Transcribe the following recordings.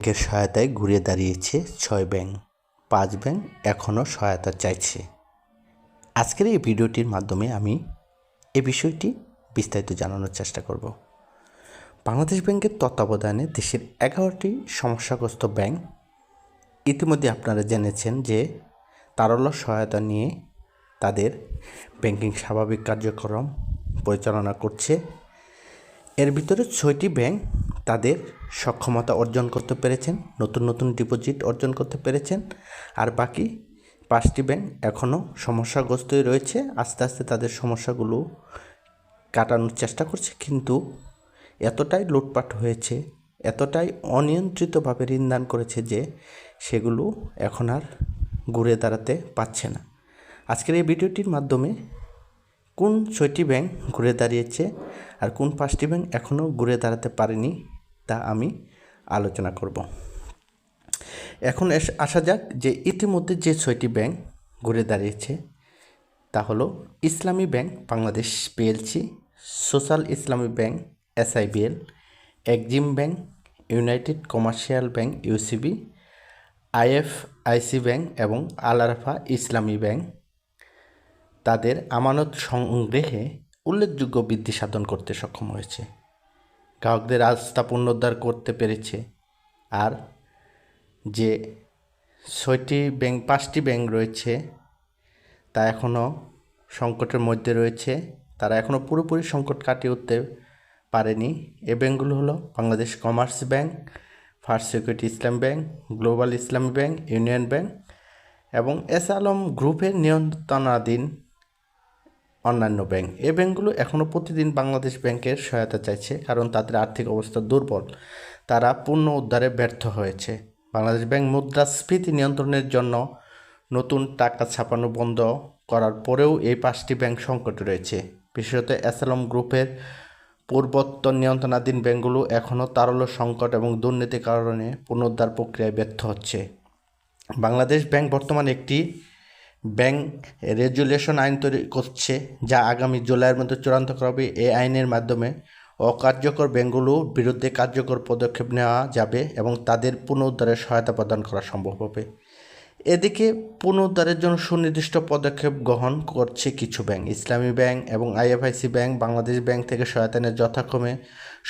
ব্যাংকের সহায়তায় ঘুরে দাঁড়িয়েছে ছয় ব্যাংক, পাঁচ ব্যাংক এখনও সহায়তা চাইছে। আজকের এই ভিডিওটির মাধ্যমে আমি এ বিষয়টি বিস্তারিত জানানোর চেষ্টা করব। বাংলাদেশ ব্যাংকের তত্ত্বাবধানে দেশের এগারোটি সমস্যাগ্রস্ত ব্যাংক ইতিমধ্যে আপনারা জেনেছেন যে তারল্য সহায়তা নিয়ে তাদের ব্যাংকিং স্বাভাবিক কার্যক্রম পরিচালনা করছে। এর ভিতরে ছয়টি ব্যাংক তাদের সক্ষমতা অর্জন করতে পেরেছেন, নতুন নতুন ডিপোজিট অর্জন করতে পেরেছেন। আর বাকি পাঁচটি ব্যাংক এখনও সমস্যাগ্রস্তই রয়েছে, আস্তে আস্তে তাদের সমস্যাগুলো কাটানোর চেষ্টা করছে। কিন্তু এতটাই লুটপাট হয়েছে, এতটাই অনিয়ন্ত্রিতভাবে ঋণদান করেছে যে সেগুলো এখন আর ঘুরে দাঁড়াতে পারছে না। আজকের এই ভিডিওটির মাধ্যমে কোন ছয়টি ব্যাংক ঘুরে দাঁড়িয়েছে আর কোন পাঁচটি ব্যাংক এখনও ঘুরে দাঁড়াতে পারেনি তা আমি আলোচনা করব। এখন আসা যাক যে ইতিমধ্যে যে ছয়টি ব্যাংক ঘুরে দাঁড়িয়েছে, তা হলো Islami bank Bangladesh PLC, social Islami bank SIBL Exim bank, United Commercial Bank UCB, IFIC bank এবং আলারফা ইসলামী ব্যাংক। তাদের আমানত সংগ্রহে উল্লেখযোগ্য বৃদ্ধি সাধন করতে সক্ষম হয়েছে। গ্রাহকদের আস্থা পুনরুদ্ধার করতে পেরেছে। আর যে ছয়টি ব্যাংক, পাঁচটি ব্যাংক রয়েছে, তা এখনও সংকটের মধ্যে রয়েছে। তারা এখনও পুরোপুরি সংকট কাটিয়ে উঠতে পারেনি। এ ব্যাংকগুলো হলো Bangladesh commerce bank, first security Islam bank, global Islami bank, union bank এবং এস আলম গ্রুপের নিয়ন্ত্রণাধীন অন্যান্য ব্যাংক। এই ব্যাংকগুলো এখনও প্রতিদিন বাংলাদেশ ব্যাংকের সহায়তা চাইছে, কারণ তাদের আর্থিক অবস্থা দুর্বল। তারা পূর্ণ উদ্ধারে ব্যর্থ হয়েছে। বাংলাদেশ ব্যাংক মুদ্রাস্ফীতি নিয়ন্ত্রণের জন্য নতুন টাকা ছাপানো বন্ধ করার পরেও এই পাঁচটি ব্যাংক সংকটে রয়েছে। বিশেষত অ্যাসালম গ্রুপের পূর্বত্তর নিয়ন্ত্রণাধীন ব্যাংকগুলো এখনও তারল্য সংকট এবং দুর্নীতির কারণে পুনরুদ্ধার প্রক্রিয়ায় ব্যর্থ হচ্ছে। বাংলাদেশ ব্যাংক বর্তমানে একটি ব্যাংক রেজুলেশন আইন তৈরি করছে, যা আগামী জুলাইয়ের মধ্যে চূড়ান্ত করা হবে এই আইনের মাধ্যমে অকার্যকর ব্যাংকগুলোর বিরুদ্ধে কার্যকর পদক্ষেপ নেওয়া যাবে এবং তাদের পুনরুদ্ধারের সহায়তা প্রদান করা সম্ভব হবে। এদিকে পুনরুদ্ধারের জন্য সুনির্দিষ্ট পদক্ষেপ গ্রহণ করছে কিছু ব্যাংক, ইসলামী ব্যাংক এবং আইএফআইসি ব্যাংক। বাংলাদেশ ব্যাংক থেকে সহায়তা নিয়ে যথাক্রমে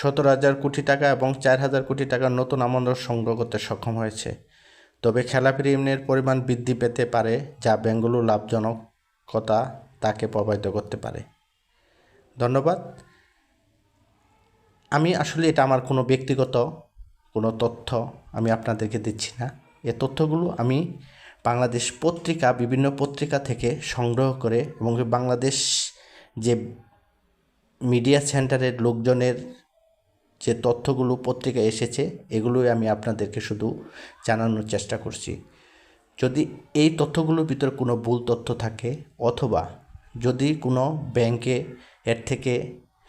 সতেরো হাজার কোটি টাকা এবং চার হাজার কোটি টাকার নতুন আমানত সংগ্রহ করতে সক্ষম হয়েছে। তবে খেলাপি ঋণের পরিমাণ বৃদ্ধি পেতে পারে, যা ব্যাংকগুলোর লাভজনকতা তাকে প্রভাবিত করতে পারে। ধন্যবাদ। আমি আসলে এটা আমার কোনো ব্যক্তিগত কোনো তথ্য আমি আপনাদেরকে দিচ্ছি না। এ তথ্যগুলো আমি বাংলাদেশ পত্রিকা, বিভিন্ন পত্রিকা থেকে সংগ্রহ করে এবং বাংলাদেশ যে মিডিয়া সেন্টারের লোকজনের যে তথ্যগুলো পত্রিকায় এসেছে, এগুলোই আমি আপনাদেরকে শুধু জানানোর চেষ্টা করছি। যদি এই তথ্যগুলোর ভিতরে কোনো ভুল তথ্য থাকে, অথবা যদি কোনো ব্যাংকে এর থেকে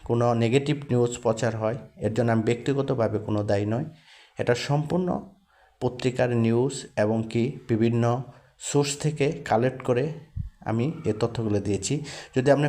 কোনো নেগেটিভ নিউজ প্রচার হয়, এর জন্য আমি ব্যক্তিগতভাবে কোনো দায়ী নয় এটা সম্পূর্ণ পত্রিকার নিউজ এবং কি বিভিন্ন সোর্স থেকে কালেক্ট করে আমি এ তথ্যগুলো দিয়েছি। যদি আপনি